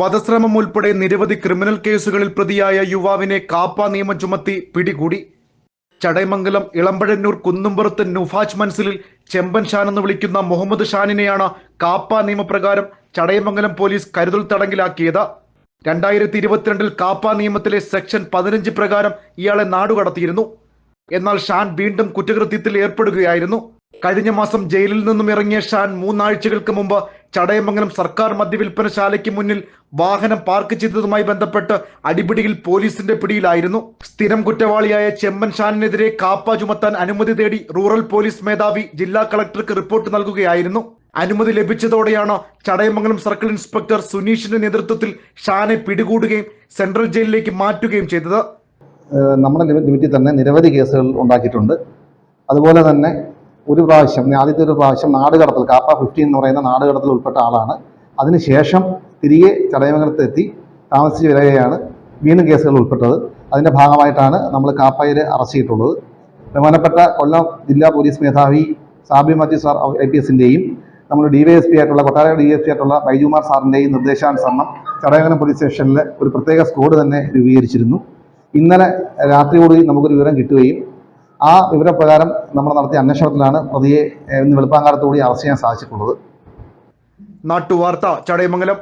വധശ്രമം ഉൾപ്പെടെ നിരവധി ക്രിമിനൽ കേസുകളിൽ പ്രതിയായ യുവാവിനെ കാപ്പ നിയമം ചുമത്തി പിടികൂടി. ചടയമംഗലം ഇളമ്പഴന്നൂർ കുന്നുംപുറത്ത് നുഫാജ് മൻസിലിൽ ചെമ്പൻ ഷാൻ എന്ന് വിളിക്കുന്ന മുഹമ്മദ് ഷാനിനെയാണ് കാപ്പ നിയമപ്രകാരം ചടയമംഗലം പോലീസ് കരുതൽ തടങ്കിലാക്കിയത്. രണ്ടായിരത്തി ഇരുപത്തിരണ്ടിൽ കാപ്പ നിയമത്തിലെ സെക്ഷൻ പതിനഞ്ച് പ്രകാരം ഇയാളെ നാടുകടത്തിയിരുന്നു. എന്നാൽ ഷാൻ വീണ്ടും കുറ്റകൃത്യത്തിൽ ഏർപ്പെടുകയായിരുന്നു. കഴിഞ്ഞ മാസം ജയിലിൽ നിന്നും ഇറങ്ങിയ ഷാൻ മൂന്നാഴ്ചകൾക്ക് മുമ്പ് ചടയമംഗലം സർക്കാർ മദ്യവിൽപ്പനശാലയ്ക്ക് മുന്നിൽ വാഹനം പാർക്ക് ചെയ്തതുമായി ബന്ധപ്പെട്ട് അടിപിടിയിൽ പോലീസിന്റെ പിടിയിലായിരുന്നു. സ്ഥിരം കുറ്റവാളിയായ ചെമ്മൻ ഷാനിനെതിരെ കാപ്പ ചുമത്താൻ അനുമതി തേടി റൂറൽ പോലീസ് മേധാവി ജില്ലാ കളക്ടർക്ക് റിപ്പോർട്ട് നൽകുകയായിരുന്നു. അനുമതി ലഭിച്ചതോടെയാണ് ചടയമംഗലം സർക്കിൾ ഇൻസ്പെക്ടർ സുനീഷിന്റെ നേതൃത്വത്തിൽ ഷാനെ പിടികൂടുകയും സെൻട്രൽ ജയിലിലേക്ക് മാറ്റുകയും ചെയ്തത്. നമ്മുടെ ലിമി- ലിമിറ്റിൽ തന്നെ നിരവധി കേസുകൾ ഉണ്ടാക്കിയിട്ടുണ്ട്. അതുപോലെ തന്നെ ഒരു പ്രാവശ്യം ആദ്യത്തെ ഒരു പ്രാവശ്യം നാടുകടത്തൽ കാപ്പ ഫിഫ്റ്റീൻ എന്ന് പറയുന്ന നാടുകടത്തൽ ഉൾപ്പെട്ട ആളാണ്. അതിനുശേഷം തിരികെ ചടയമംഗലത്ത് എത്തി താമസിച്ച് വരികയാണ് വീണ്ടും കേസുകൾ ഉൾപ്പെട്ടത്. അതിന്റെ ഭാഗമായിട്ടാണ് നമ്മൾ കാപ്പയിൽ അറസ്റ്റ് ചെയ്തിട്ടുള്ളത്. ബഹുമാനപ്പെട്ട കൊല്ലം ജില്ലാ പോലീസ് മേധാവി Sabi Mathew sir I P എസിന്റെയും നമ്മൾ ഡി വൈ എസ് പി ആയിട്ടുള്ള കൊട്ടാര ഡി എസ് പി ആയിട്ടുള്ള ബൈജുമാർ സാറിന്റെയും നിർദ്ദേശാനുസരണം ചടയമംഗലം പോലീസ് സ്റ്റേഷനിൽ ഒരു പ്രത്യേക സ്ക്വാഡ് തന്നെ രൂപീകരിച്ചിരുന്നു. ഇന്നലെ രാത്രിയോടുകൂടി നമുക്കൊരു വിവരം കിട്ടുകയും ആ വിവരപ്രകാരം നമ്മൾ നടത്തിയ അന്വേഷണത്തിലാണ് പ്രതിയെ ഇന്ന് വെളുപ്പാങ്കാലത്തോടെ അറസ്റ്റ് ചെയ്യാൻ സാധിച്ചിട്ടുള്ളത്. നാട്ടുവാർത്ത ചടയമംഗലം.